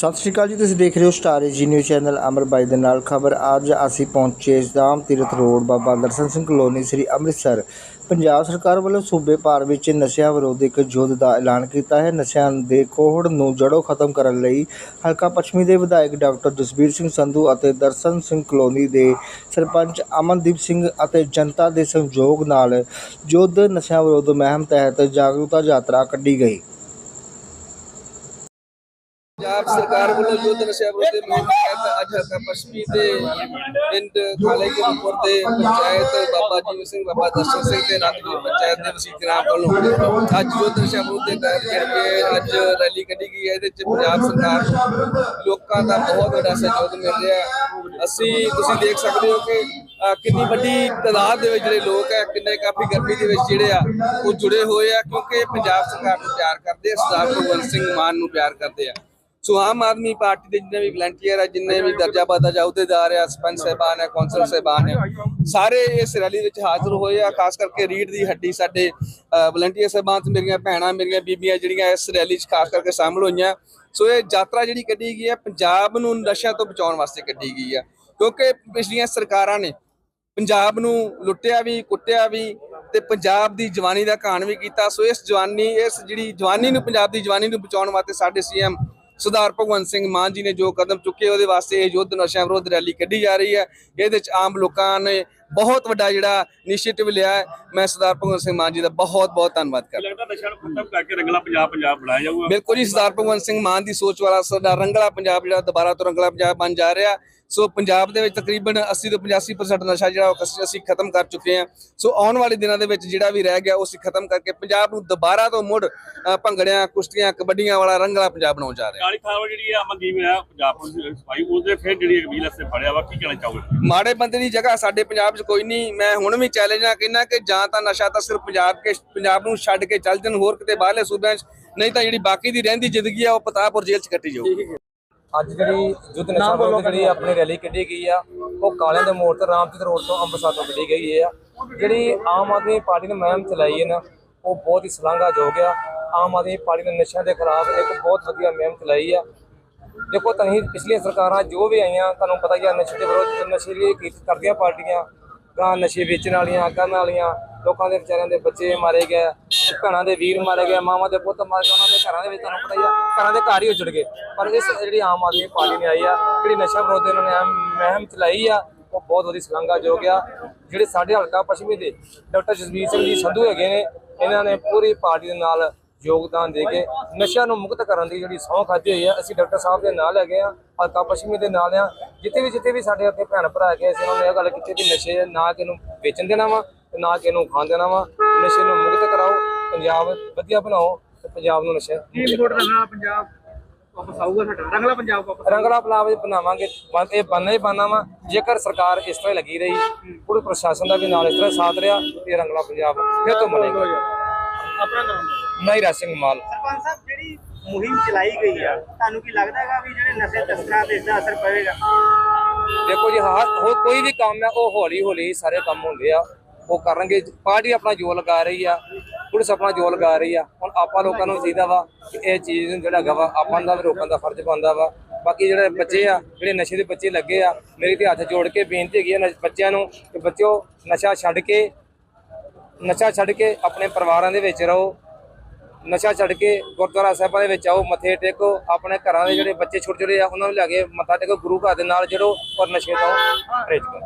ਸਤਿ ਸ਼੍ਰੀ ਅਕਾਲ ਜੀ, ਤੁਸੀਂ ਦੇਖ ਰਹੇ ਹੋ ਸਟਾਰ ਜੀ ਨਿਊਜ਼ ਚੈਨਲ ਅਮਰ ਬਾਈ ਦੇ ਨਾਲ ਖਬਰ। ਅੱਜ ਅਸੀਂ ਪਹੁੰਚੇ ਦਾਮ ਤੀਰਥ ਰੋਡ, ਬਾਬਾ ਦਰਸ਼ਨ ਸਿੰਘ ਕਲੋਨੀ, ਸ੍ਰੀ ਅੰਮ੍ਰਿਤਸਰ। ਪੰਜਾਬ ਸਰਕਾਰ ਵੱਲੋਂ ਸੂਬੇ ਭਰ ਵਿੱਚ ਨਸ਼ਿਆਂ ਵਿਰੋਧੀ ਇੱਕ ਯੁੱਧ ਦਾ ਐਲਾਨ ਕੀਤਾ ਹੈ। ਨਸ਼ਿਆਂ ਦੇ ਕੋਹੜ ਨੂੰ ਜੜੋਂ ਖਤਮ ਕਰਨ ਲਈ ਹਲਕਾ ਪੱਛਮੀ ਦੇ ਵਿਧਾਇਕ ਡਾਕਟਰ ਜਸਬੀਰ ਸਿੰਘ ਸੰਧੂ ਅਤੇ ਦਰਸ਼ਨ ਸਿੰਘ ਕਲੋਨੀ ਦੇ ਸਰਪੰਚ ਅਮਨਦੀਪ ਸਿੰਘ ਅਤੇ ਜਨਤਾ ਦੇ ਸਹਿਯੋਗ ਨਾਲ ਯੁੱਧ ਨਸ਼ਿਆਂ ਵਿਰੋਧ ਮਹਿਮ ਤਹਿਤ ਜਾਗਰੂਕਤਾ ਯਾਤਰਾ ਕੱਢੀ ਗਈ। ਪੰਜਾਬ ਸਰਕਾਰ ਵੱਲੋਂ ਯੁੱਧ ਨਸ਼ਾ ਵਿਰੋਧੀ ਮੁਹਿੰਮ ਤਹਿਤ ਅੱਜ ਹਲਕਾ ਪੱਛਮੀ ਦੇ ਪਿੰਡ ਖਾਲੇ ਕੇ ਦੇ ਪੰਚਾਇਤ ਬਾਬਾ ਜੀਵ ਸਿੰਘ, ਬਾਬਾ ਦਰਸ਼ਨ ਸਿੰਘ ਤੇ ਅਨੰਦਪੁਰ ਪੰਚਾਇਤ ਦੇ ਵਸੀਕ ਵੱਲੋਂ ਅੱਜ ਯੁੱਧ ਨਸ਼ਾ ਵਿਰੋਧੀ ਤਹਿਤ ਜਿਹੜੀ ਅੱਜ ਰੈਲੀ ਕੱਢੀ ਗਈ ਹੈ, ਇਹਦੇ ਚ ਪੰਜਾਬ ਸਰਕਾਰ ਲੋਕਾਂ ਦਾ ਬਹੁਤ ਵੱਡਾ ਸਹਿਯੋਗ ਮਿਲ ਰਿਹਾ ਅਸੀਂ, ਤੁਸੀਂ ਦੇਖ ਸਕਦੇ ਹੋ ਕਿ ਕਿੰਨੀ ਵੱਡੀ ਤਾਦਾਦ ਦੇ ਵਿੱਚ ਜਿਹੜੇ ਲੋਕ ਹੈ, ਕਿੰਨੇ ਕਾਫੀ ਗਰਮੀ ਦੇ ਵਿੱਚ ਜਿਹੜੇ ਆ, ਉਹ ਜੁੜੇ ਹੋਏ ਆ, ਕਿਉਂਕਿ ਪੰਜਾਬ ਸਰਕਾਰ ਨੂੰ ਪਿਆਰ ਕਰਦੇ ਆ, ਸਰਦਾਰ ਭਗਵੰਤ ਸਿੰਘ ਮਾਨ ਨੂੰ ਪਿਆਰ ਕਰਦੇ ਆ। ਸੋ ਆਮ ਆਦਮੀ ਪਾਰਟੀ ਦੇ ਜਿੰਨੇ ਵੀ ਵਲੰਟੀਅਰ ਆ, ਜਿੰਨੇ ਵੀ ਦਰਜਾ ਬਾਦਾ ਅਹੁਦੇਦਾਰ ਆ ਸਰਪੰਚ ਸਾਹਿਬਾਨ ਆ, ਕੌਂਸਲ ਸਾਹਿਬਾਨ ਆ। ਸਾਰੇ ਇਸ ਰੈਲੀ ਵਿੱਚ ਹਾਜ਼ਰ ਹੋਏ ਆ, ਖਾਸ ਕਰਕੇ ਰੀੜ ਦੀ ਹੱਡੀ ਸਾਡੇ ਵਲੰਟੀਅਰ ਸਾਹਿਬਾਨ ਤੇ ਮੇਰੀਆਂ ਭੈਣਾਂ, ਮੇਰੀਆਂ ਬੀਬੀਆਂ ਜਿਹੜੀਆਂ ਇਸ ਰੈਲੀ 'ਚ ਖਾਸ ਕਰਕੇ ਸ਼ਾਮਲ ਹੋਈਆਂ। ਸੋ ਇਹ ਯਾਤਰਾ ਜਿਹੜੀ ਕੱਢੀ ਗਈ ਹੈ, ਪੰਜਾਬ ਨੂੰ ਨਸ਼ਿਆਂ ਤੋਂ ਬਚਾਉਣ ਵਾਸਤੇ ਕੱਢੀ ਗਈ ਆ। ਕਿਉਂਕਿ ਪਿਛਲੀਆਂ ਸਰਕਾਰਾਂ ਨੇ ਪੰਜਾਬ ਨੂੰ ਲੁੱਟਿਆ ਵੀ, ਕੁੱਟਿਆ ਵੀ ਤੇ ਪੰਜਾਬ ਦੀ ਜਵਾਨੀ ਦਾ ਘਾਣ ਵੀ ਕੀਤਾ। ਸੋ ਇਸ ਜਵਾਨੀ, ਇਸ ਜਿਹੜੀ ਜਵਾਨੀ ਨੂੰ, ਪੰਜਾਬ ਦੀ ਜਵਾਨੀ ਨੂੰ ਬਚਾਉਣ ਵਾਸਤੇ ਸਾਡੇ ਸੀਐਮ ਸਰਦਾਰ ਭਗਵੰਤ ਸਿੰਘ ਮਾਨ ਜੀ ਨੇ ਜੋ ਕਦਮ ਚੁੱਕੇ ਉਹਦੇ ਵਾਸਤੇ ਇਹ ਯੁੱਧ ਨਸ਼ਿਆਂ ਵਿਰੋਧ ਰੈਲੀ ਕੱਢੀ ਜਾ ਰਹੀ ਹੈ। ਇਹਦੇ ਵਿੱਚ ਆਮ ਲੋਕਾਂ ਨੇ ਬਹੁਤ ਵੱਡਾ ਜਿਹੜਾ ਇਨੀਸ਼ੀਏਟਿਵ ਲਿਆ ਹੈ। ਮੈਂ ਸਰਦਾਰ ਭਗਵੰਤ ਸਿੰਘ ਮਾਨ ਜੀ ਦਾ ਬਹੁਤ ਬਹੁਤ ਧੰਨਵਾਦ ਕਰਦਾ। ਲੱਗਦਾ ਨਸ਼ਾ ਨੂੰ ਖਤਮ ਕਰਕੇ ਰੰਗਲਾ ਪੰਜਾਬ ਪੰਜਾਬ ਬਣਾਇਆ ਜਾਊਗਾ। ਬਿਲਕੁਲ ਜੀ ਸਰਦਾਰ ਭਗਵੰਤ ਸਿੰਘ ਮਾਨ ਦੀ ਸੋਚ ਵਾਲਾ ਸਰਦਾਰ ਰੰਗਲਾ ਪੰਜਾਬ ਜਿਹੜਾ ਦੁਬਾਰਾ ਤੋਂ ਰੰਗਲਾ ਪੰਜਾਬ ਬਣ ਜਾ ਰਿਹਾ। ਸੋ ਪੰਜਾਬ ਦੇ ਵਿੱਚ ਤਕਰੀਬਨ 80 ਤੋਂ 85% ਨਸ਼ਾ ਜਿਹੜਾ ਉਹ ਅਸੀਂ- ਖਤਮ ਕਰ ਚੁੱਕੇ ਹਾਂ। ਸੋ ਆਉਣ ਵਾਲੇ ਦਿਨਾਂ ਦੇ ਵਿੱਚ ਜਿਹੜਾ ਵੀ ਰਹਿ ਗਿਆ ਉਹ ਅਸੀਂ ਖਤਮ ਕਰਕੇ ਪੰਜਾਬ ਨੂੰ ਦੁਬਾਰਾ ਤੋਂ ਮੁੜ ਭੰਗੜਿਆਂ ਕੁਸ਼ਤੀਆਂ ਕਬੱਡੀਆਂ ਵਾਲਾ ਰੰਗਲਾ ਪੰਜਾਬ ਬਣਾਉਣ ਜਾ ਰਿਹਾ ਕਾਲੀ ਥਾਂ ਜਿਹੜੀ ਆ ਅਮਨਦੀਪ ਹੈ ਪੰਜਾਬ ਪੁਲਿਸ ਸਫ਼ਾਈ ਉਹਦੇ ਫਿਰ ਜਿਹੜੀ ਅਗਲੀ ਲਸਤੇ ਫੜਿਆ ਵਾ ਕੀ ਕਹਿਣਾ ਚਾਹੋਗੇ? ਮਾੜੇ ਬੰਦੇ ਦੀ ਜਗ੍ਹਾ ਸਾਡੇ ਪੰਜਾਬ 'ਚ ਕੋਈ ਨਹੀਂ। ਮੈਂ ਹੁਣ ਵੀ ਚੈਲੰਜ ਆ ਕਹਿੰਦਾ ਕਿ ਜਾਂ ਤਾਂ ਨਸ਼ਾ ਤਾਂ ਸਿਰਫ ਪੰਜਾਬ ਕੇ ਪੰਜਾਬ ਨੂੰ ਛੱਡ ਕੇ ਚੱਲ ਜਾਣ ਹੋਰ ਕਿਤੇ ਬਾਹਰਲੇ ਸੂਬਿਆਂ 'ਚ ਨਹੀਂ ਤਾਂ ਜਿਹੜੀ ਬਾਕੀ ਦੀ ਰਹਿੰਦੀ ਜ਼ਿੰਦਗੀ ਆ ਉਹ ਪਤਾਪੁਰ ਜੇਲ੍ਹ 'ਚ ਕੱਟੀ ਜਾਊਗੀ। ਅੱਜ ਜਿਹੜੀ ਯੁੱਧ ਨਸ਼ਾ ਵਿਰੋਧ ਜਿਹੜੀ ਆਪਣੀ ਰੈਲੀ ਕੱਢੀ ਗਈ ਆ ਉਹ ਕਾਲਿਆਂ ਦੇ ਮੋੜ ਤੋਂ ਰਾਮਚੰਦਰ ਰੋਡ ਤੋਂ ਅੰਮ੍ਰਿਤਸਰ ਤੋਂ ਕੱਢੀ ਗਈ ਆ। ਜਿਹੜੀ ਆਮ ਆਦਮੀ ਪਾਰਟੀ ਨੇ ਮੁਹਿੰਮ ਚਲਾਈ ਹੈ ਨਾ ਉਹ ਬਹੁਤ ਹੀ ਸ਼ਲਾਘਾਯੋਗ ਆ। ਆਮ ਆਦਮੀ ਪਾਰਟੀ ਨੇ ਨਸ਼ਿਆਂ ਦੇ ਖਿਲਾਫ ਇੱਕ ਬਹੁਤ ਵਧੀਆ ਮੁਹਿੰਮ ਚਲਾਈ ਆ। ਦੇਖੋ ਤੁਸੀਂ ਪਿਛਲੀਆਂ ਸਰਕਾਰਾਂ ਜੋ ਵੀ ਆਈਆਂ ਤੁਹਾਨੂੰ ਪਤਾ ਹੀ ਆ ਨਸ਼ੇ ਦੇ ਵਿਰੋਧ ਨਸ਼ੇ ਲਈ ਕੀ ਕਰਦੀਆਂ ਪਾਰਟੀਆਂ। ਗਾਂ ਨਸ਼ੇ ਵੇਚਣ ਵਾਲੀਆਂ ਕਰਨ ਵਾਲੀਆਂ ਲੋਕਾਂ ਦੇ ਵਿਚਾਰਿਆਂ ਦੇ ਬੱਚੇ ਮਾਰੇ ਗਏ। ਭੈਣਾਂ ਦੇ ਵੀਰ ਮਾਰੇ ਗਏ, ਮਾਵਾਂ ਦੇ ਪੁੱਤ ਮਾਰੇ ਗਏ, ਉਹਨਾਂ ਦੇ ਘਰਾਂ ਦੇ ਵਿੱਚ ਤੁਹਾਨੂੰ ਪਤਾ ਹੀ ਆ, ਘਰਾਂ ਦੇ ਘਰ ਹੀ ਉਜੜ ਗਏ। ਪਰ ਇਸ ਜਿਹੜੀ ਆਮ ਆਦਮੀ ਪਾਰਟੀ ਨੇ ਆਈ ਆ, ਜਿਹੜੀ ਨਸ਼ਾ ਵਿਰੋਧ ਇਹਨਾਂ ਨੇ ਆਮ ਮੁਹਿੰਮ ਚਲਾਈ ਆ, ਉਹ ਬਹੁਤ ਵਧੀਆ ਸ਼ਲਾਘਾਯੋਗ ਆ। ਜਿਹੜੇ ਸਾਡੇ ਹਲਕਾ ਪੱਛਮੀ ਦੇ ਡਾਕਟਰ ਜਸਵੀਰ ਸਿੰਘ ਜੀ ਸੰਧੂ ਹੈਗੇ ਨੇ, ਇਹਨਾਂ ਨੇ ਪੂਰੀ ਪਾਰਟੀ ਦੇ ਨਾਲ ਯੋਗਦਾਨ ਦੇ ਕੇ ਨਸ਼ਿਆਂ ਨੂੰ ਮੁਕਤ ਕਰਨ ਦੀ ਜਿਹੜੀ ਸਹੁੰ ਖਾਧੀ ਹੋਈ ਆ, ਅਸੀਂ ਡਾਕਟਰ ਸਾਹਿਬ ਦੇ ਨਾਲ ਹੈਗੇ ਆ, ਹਲਕਾ ਪੱਛਮੀ ਦੇ ਨਾਲ ਆ। ਜਿੱਥੇ ਵੀ ਜਿੱਥੇ ਵੀ ਸਾਡੇ ਅੱਗੇ ਭੈਣ ਭਰਾ ਹੈਗੇ ਅਸੀਂ ਉਹਨਾਂ ਨੇ ਇਹ ਗੱਲ ਕੀਤੀ ਕਿ ਨਸ਼ੇ ਨਾ ਕਿ ਇਹਨੂੰ ਵੇਚਣ ਦੇਣਾ ਵਾ ਨਾ ਕਿ ਇਹਨੂੰ ਖਾਣ ਦੇਣਾ ਵਾ। ਨਸ਼ੇ ਨੂੰ ਮੁਕਤ ਕਰਾਓ ਪੰਜਾਬ ਵਧੀਆ ਬਣਾਓ ਤੇ ਪੰਜਾਬ ਨੂੰ ਨਸ਼ਾ ਕੋਟ ਰੰਗਲਾ ਪੰਜਾਬ ਵਾਪਸ ਆਊਗਾ ਸਾਡਾ ਰੰਗਲਾ ਪੰਜਾਬ ਵਾਪਸ ਰੰਗਲਾ ਪੰਜਾਬ ਬਣਾਵਾਂਗੇ ਬਣ- ਇਹ ਬਣਨਾ ਹੀ ਬਣਨਾ ਵਾ ਜੇਕਰ ਸਰਕਾਰ ਇਸ ਤਰ੍ਹਾਂ ਲੱਗੀ ਰਹੀ ਪੂਰੇ ਪ੍ਰਸ਼ਾਸਨ ਦਾ ਵੀ ਨਾਲ ਇਸ ਤਰ੍ਹਾਂ ਸਾਥ ਰਿਹਾ ਤੇ ਰੰਗਲਾ ਪੰਜਾਬ ਫਿਰ ਤੋਂ ਬਣੇਗਾ। ਆਪਣਾ ਨਾਮ ਨਾਇਰਾ ਸਿੰਘ ਮਾਲ। ਸਰਪੰਚ ਸਾਹਿਬ ਜਿਹੜੀ ਮੁਹਿੰਮ ਚਲਾਈ ਗਈ ਆ ਤੁਹਾਨੂੰ ਕੀ ਲੱਗਦਾ ਹੈਗਾ ਵੀ ਜਿਹੜੇ ਨਸ਼ੇ ਤਸਕਰਾਂ ਤੇ ਇਸਦਾ ਅਸਰ ਪਵੇਗਾ? ਦੇਖੋ ਜੀ ਹਾਂ ਹੋ ਕੋਈ ਵੀ ਕੰਮ ਹੈ ਉਹ ਹੌਲੀ ਹੌਲੀ ਸਾਰੇ ਕੰਮ ਹੁੰਦੇ ਆ। ਉਹ ਕਰਨਗੇ। ਪਾਰਟੀ ਆਪਣਾ ਜੋਰ ਲਗਾ ਰਹੀ ਆ, ਪੁਲਿਸ ਆਪਣਾ ਜੋਰ ਲਗਾ ਰਹੀ ਆ। ਹੁਣ ਆਪਾਂ ਲੋਕਾਂ ਨੂੰ ਚਾਹੀਦਾ ਵਾ ਕਿ ਇਹ ਚੀਜ਼ ਨੂੰ ਜਿਹੜਾ ਹੈਗਾ ਵਾ, ਆਪਾਂ ਦਾ ਵੀ ਰੋਕਣ ਦਾ ਫਰਜ਼ ਬਣਦਾ ਵਾ। ਬਾਕੀ ਜਿਹੜੇ ਬੱਚੇ ਆ, ਜਿਹੜੇ ਨਸ਼ੇ ਦੇ ਬੱਚੇ ਲੱਗੇ ਆ, ਮੇਰੀ ਤੇ ਹੱਥ ਜੋੜ ਕੇ ਬੇਨਤੀ ਹੈਗੀ ਆ ਬੱਚਿਆਂ ਨੂੰ ਕਿ ਬੱਚਿਓ ਨਸ਼ਾ ਛੱਡ ਕੇ, ਨਸ਼ਾ ਛੱਡ ਕੇ ਆਪਣੇ ਪਰਿਵਾਰਾਂ ਦੇ ਵਿੱਚ ਰਹੋ। ਨਸ਼ਾ ਛੱਡ ਕੇ ਗੁਰਦੁਆਰਾ ਸਾਹਿਬਾਂ ਦੇ ਵਿੱਚ ਆਓ, ਮੱਥੇ ਟੇਕੋ। ਆਪਣੇ ਘਰਾਂ ਦੇ ਜਿਹੜੇ ਬੱਚੇ ਛੋਟੇ ਛੋਟੇ ਆ, ਉਹਨਾਂ ਨੂੰ ਲਿਆ ਕੇ ਮੱਥਾ ਟੇਕੋ। ਗੁਰੂ ਘਰ ਦੇ ਨਾਲ ਜੜੋ ਔਰ ਨਸ਼ੇ ਤੋਂ ਪਰਹੇਜ਼ ਕਰੋ।